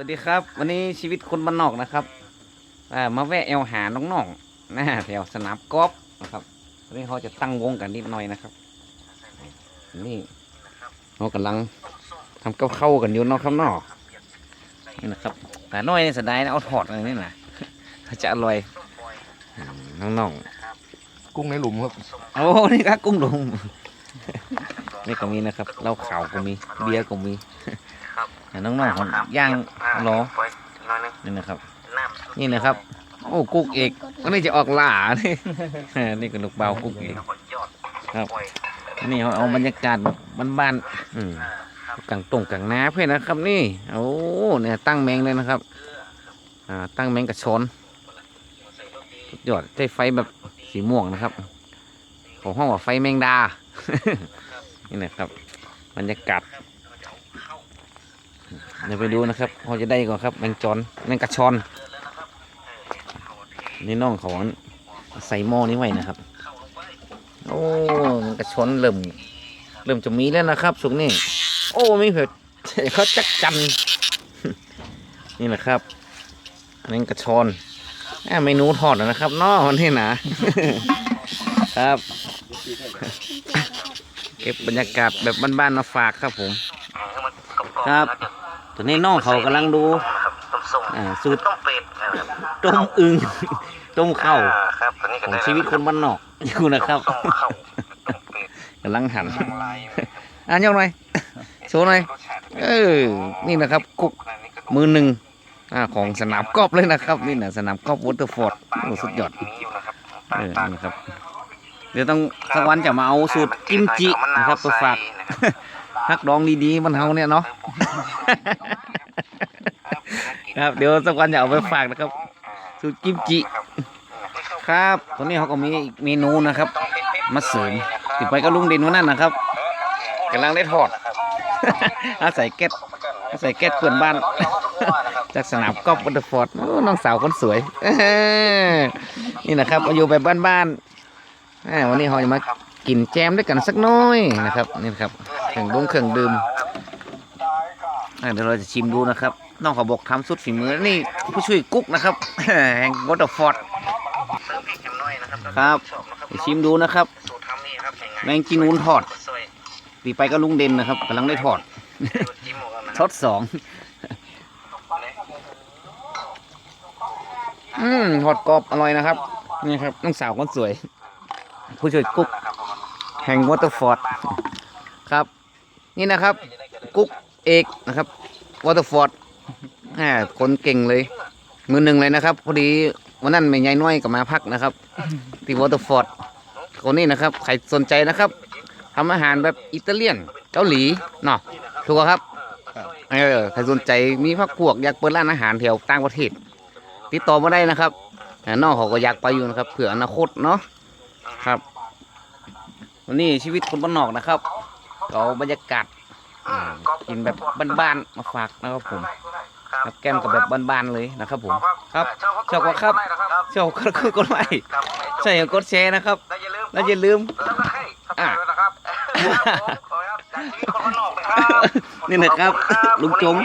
วัสดีครับ วันนี้ชีวิตคนบ้านนอกนะครับอ่ามาแวะแอวหาน้องๆนะแถวสนามกอล์ฟนะครับวันนี้เขาจะตั้งวงกันนิดหน่อยนะครับ นี่เขากำลังทำกับข้าวกันอยู่เนอกข้างนอกนี่นะครับแต่น้อยนี่เสยดายนะเอาถอดอะไรนี่นะจะอร่อยอืมน้องๆกุ้งในหลุมครับโอ้นี่ครับกุ้งดงนี่ก็มีนะครับเหล้าขาวก็มีเบียร์ก็มี แต่น้องๆเขาย่างรอนี่นะครับ นี่นะครับ โอ้กุ๊กเอกวันนี้จะออกหล่านี่นี่ก็ลูกเบากุ๊กเอกครับอันนี่เขาเอาบรรยากาศแบบบ้านๆอืมกลางตรงกลางนาเพื่อนนะครับ นี่โอ้เนี่ยตั้งแมงเลยนะครับอ่าตั้งแมงกระชอนสุดยอดใช้ไฟแบบสีม่วงนะครับ ของห้องว่าไฟแมงดา นี่นะครับ บรรยากาศ เดี๋ยวไปดูนะครับเขาจะได้ก่อนครับแมงจอนแมงกระชอน นี่น้องเขาใส่หม้อนี้ไว้นะครับ โอ้แมงกระชอนเริ่มเริ่มจะมีแล้วนะครับสุกนี่โอ้ไม่เผ็ดเขาจักจันนี่แหละครับแมงกระชอนอ่าเมนูทอดนะครับเนอวันนี้นะครับเก็บบรรยากาศแบบบ้านๆมาฝากครับผม ครับ ตอนนี้น้องเขากำลังดูอ่าสูตรต้มเป็ดนะครับต้มอึงต้มข้าวอ่ครับตอนนี้ขก็องได้ชีวิตคนบ้านนอกอยู่นะครับต้มข้าวต้มเป็ดกำลังหันย่างไรอ่านยกหน่อย โชว์หน่อย รสชาติเออ นี่นะครับกุ๊กขนาดนี้ก็มือหนึ่งอ่าของสนามกอล์ฟเลยนะครับ นี่นะสนามกอล์ฟวอเตอร์ฟอร์ดโอ้สุดยอด มีอยู่นะครับเออนี่นะครับ เดี๋ยวต้องสักวันจะมาเอาสูตรกิมจินะครับไปฝากฮักดองดีๆมันเฮาเนี่ยเนาะ ครับเดี๋ยวสักวันจะเอาไปฝากนะครับ สูตรกิมจิ ครับตอนนี้เขาก็มีอีกเมนูนะครับมาเสริมติดไปก็ลุงเด่นวันนั้นนะครับกำลังได้ทอดอาศัยแก๊สอาศัยแก๊สเพื่อนบ้าน จากสนามกอล์ฟวัตเตอร์ฟอร์ดโอ้น้องสาวคนสวยเอ้อนี่นะครับมาอยู่แบบบ้านๆอ่าวันนี้เราจะมากินแจมด้วยกันสักหน้อยนะครับ นี่นะครับเครื่องดงเครื่องดื่มอ่า เดี๋ยวเราจะชิมดูนะครับ น้องขาบอกทำสุดฝีมือนี่ผู้ช่วยกุ๊กนะครับแห่งวัตเตอร์ฟอร์ดครับไปชิมดูนะครับแมงจีนูนทอดตีไปก็ลุงเด่นนะครับกำลังได้ทอดสูตรจิ้มหมูกันนะทดสองอืมทอดกรอบอร่อยนะครับ นี่ครับน้องสาวคนสวย ผู้ช่วยกุ๊กแห่งวอเตอร์ฟอร์ดครับ นี่นะครับ กุ๊ก เอกนะครับวอเตอร์ฟอร์ดอ่คนเก่งเลย มือหนึ่งเลยนะครับ พอดีวันนั้นแม่ยายน้อยก็มาพักนะครับที่วอเตอร์ฟอร์ดคนนี้นะครับ ใครสนใจนะครับทำอาหารแบบอิตาเลียนเกาหลีเนาะถูกครับเออใครสนใจมีพักพวกอยากเปิดร้านอาหารแถวต่างประเทศติดต่อมาได้นะครับน้องเขาก็อยากไปอยู่นะครับเผื่ออนาคตเนาะครับ วันนี้ชีวิตคนบ้านนอกนะครับเอาบรรยากาศ กินแบบบ้านๆมาฝากนะครับผมกับแก้มกับแบบบ้านๆเลยนะครับผมครับชอบกว่าครับชอบก็คือกดไลค์ใช่กดแชร์นะครับแล้วอย่าลืมแล้วอย่าลืมแล้วก็ให้ทับทายด้วยนะครับขอครับจากชีวิตคนบ้านนอกนะครับนี่นะครับขอบคุณลุงจง